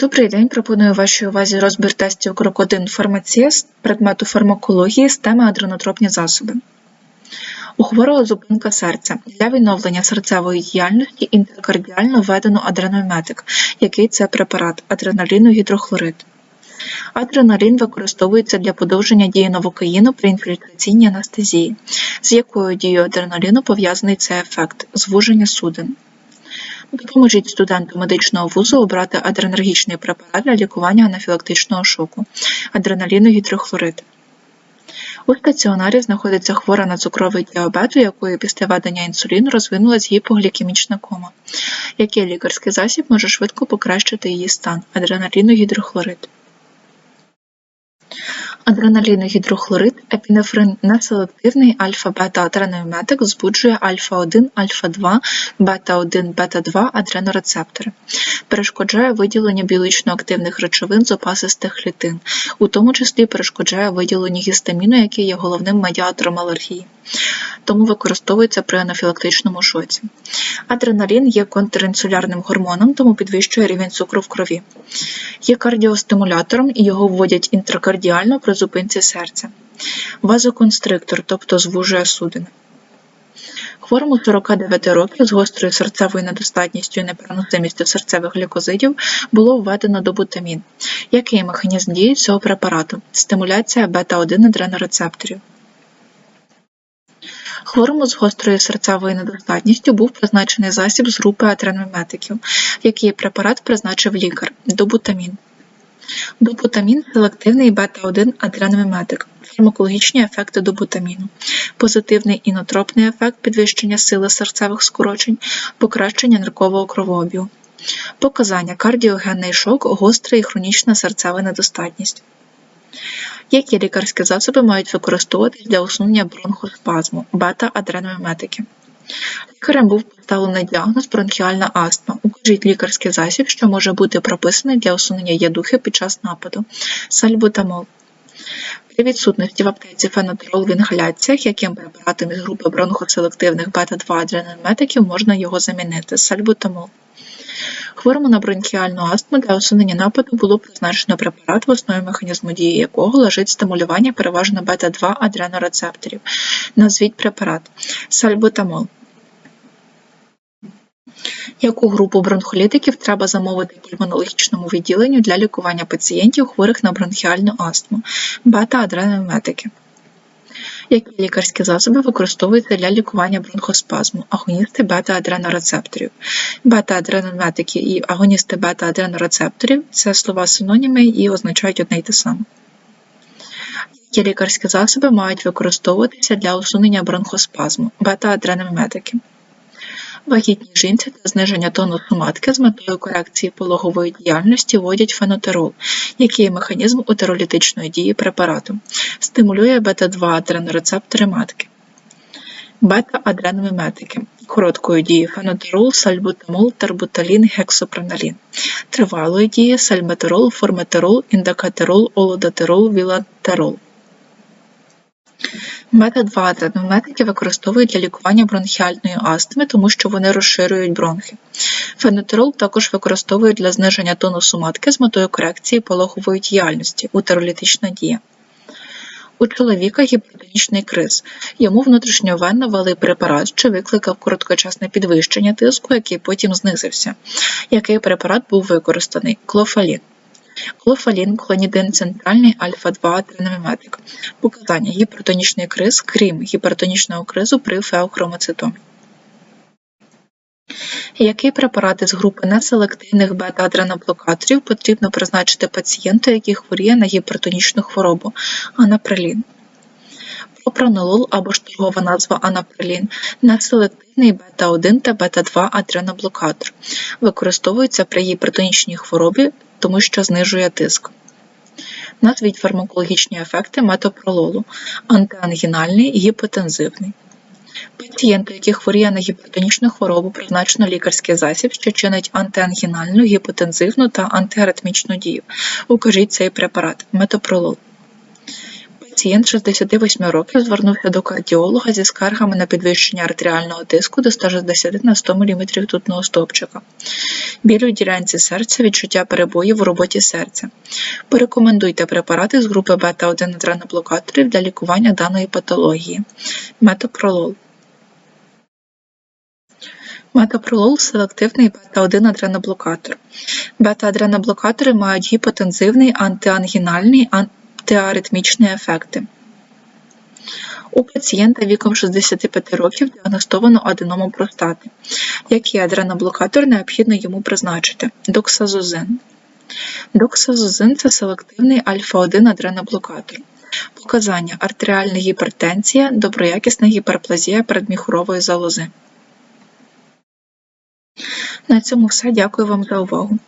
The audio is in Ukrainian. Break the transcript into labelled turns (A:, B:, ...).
A: Добрий день. Пропоную вашій увазі розбір тестів крок 1 фармація з предмету фармакології з теми адренотропні засоби. У хворого зупинка серця. Для відновлення серцевої діяльності інтеркардіально введено адренометик, який це препарат адреналіну-гідрохлорид. Адреналін використовується для подовження дії новокаїну при інфільтраційній анестезії, з якою дією адреналіну пов'язаний цей ефект звуження судин. Допоможіть студенту медичного вузу обрати адренергічний препарат для лікування анафілактичного шоку адреналіногідрохлорид. У стаціонарі знаходиться хвора на цукровий діабет, у якої після введення інсуліну розвинулась гіпоглікемічна кома. Який лікарський засіб може швидко покращити її стан адреналіну гідрохлорид. Адреналіногідрохлорид епінефрин неселективний альфа-бета-адренометик збуджує альфа-1, альфа-2, бета-1, бета-2 адренорецептори. Перешкоджає виділенню біологічно активних речовин з опасистих клітин, у тому числі перешкоджає виділенню гістаміну, який є головним медіатором алергії. Тому використовується при анафілактичному шоці. Адреналін є контрінсулярним гормоном, тому підвищує рівень цукру в крові. Є кардіостимулятором і його вводять інтракардіально зупинці серця. Вазоконстриктор, тобто звужує судини. Хворому 49 років з гострою серцевою недостатністю і непереносимістю серцевих глюкозидів було введено добутамін. Який механізм дії цього препарату? Стимуляція бета-1 адренорецепторів. Хворому з гострою серцевою недостатністю був призначений засіб з групи атренометиків, який препарат призначив лікар добутамін. Добутамін селективний бета-1 адреноміметик. Фармакологічні ефекти добутаміну, позитивний інотропний ефект підвищення сили серцевих скорочень, покращення ниркового кровообігу. Показання кардіогенний шок, гостра і хронічна серцева недостатність. Які лікарські засоби мають використовуватись для усунення бронхоспазму бета-адреноміметики? Лікарем був поставлений діагноз бронхіальна астма. Укажіть лікарський засіб, що може бути прописаний для усунення ядухи під час нападу. Сальбутамол. При відсутності в аптеці фенотерол в інгаляціях, яким препаратом із групи бронхоселективних бета-2 адреноміметиків можна його замінити. Сальбутамол. Хворому на бронхіальну астму для усунення нападу було призначено препарат, в основі механізму дії якого лежить стимулювання переважно бета-2 адренорецепторів. Назвіть препарат сальбутамол. Яку групу бронхолітиків треба замовити пульмонологічному відділенню для лікування пацієнтів, хворих на бронхіальну астму, бета-адренометики? Які лікарські засоби використовуються для лікування бронхоспазму, агоністи бета-адренорецепторів. Бета-адренометики і агоністи бета-адренорецепторів це слова синоніми і означають одне й те саме. Які лікарські засоби мають використовуватися для усунення бронхоспазму, бета-адреноміметики. Вагітній жінці та зниження тонусу матки з метою корекції пологової діяльності вводять фенотерол, який є механізм утеролітичної дії препарату, стимулює бета-2 адренорецептори матки. Бета-адреноміметики короткої дії фенотерол, сальбутамол, тербуталін, гексопреналін, тривалої дії сальметерол, форметерол, індикатерол, олодатерол, вілатерол. Бета-2 адреноміметики використовують для лікування бронхіальної астми, тому що вони розширюють бронхи. Фенотерол також використовують для зниження тонусу матки з метою корекції пологової діяльності, утеролітична дія. У чоловіка гіпертонічний криз. Йому внутрішньовенно ввели препарат, що викликав короткочасне підвищення тиску, який потім знизився. Який препарат був використаний? Клофалін. Клофалін, клонідин центральний альфа-2 триноміметик. Показання гіпертонічний криз, крім гіпертонічного кризу при феохромоцитомі. Який препарати з групи неселективних бета-адреноблокаторів потрібно призначити пацієнту, який хворіє на гіпертонічну хворобу анаприлін? Пропранолол або ж торгова назва анаприлін неселективний бета-1 та бета-2 адреноблокатор. Використовується при гіпертонічній хворобі, тому що знижує тиск. Назвіть фармакологічні ефекти метопрололу антиангінальний гіпотензивний. Пацієнту, який хворіє на гіпертонічну хворобу, призначено лікарський засіб, що чинить антиангінальну, гіпотензивну та антиаритмічну дію. Укажіть цей препарат метопролол. Пацієнт 68 років звернувся до кардіолога зі скаргами на підвищення артеріального тиску до 160 на 100 мм ртутного стовпчика, біль у ділянці серця, відчуття перебоїв у роботі серця. Порекомендуйте препарати з групи бета-1 адреноблокаторів для лікування даної патології. Метопролол. Метапролол – селективний бета-1 адреноблокатор. Бета-адреноблокатори мають гіпотензивний, антиангінальний, антиаритмічний ефекти. У пацієнта віком 65 років діагностовано аденому простати. Який адреноблокатор необхідно йому призначити? Доксазозин. Доксазозин – це селективний альфа-1 адреноблокатор. Показання – артеріальна гіпертензія, доброякісна гіперплазія передміхурової залози. На цьому все. Дякую вам за увагу.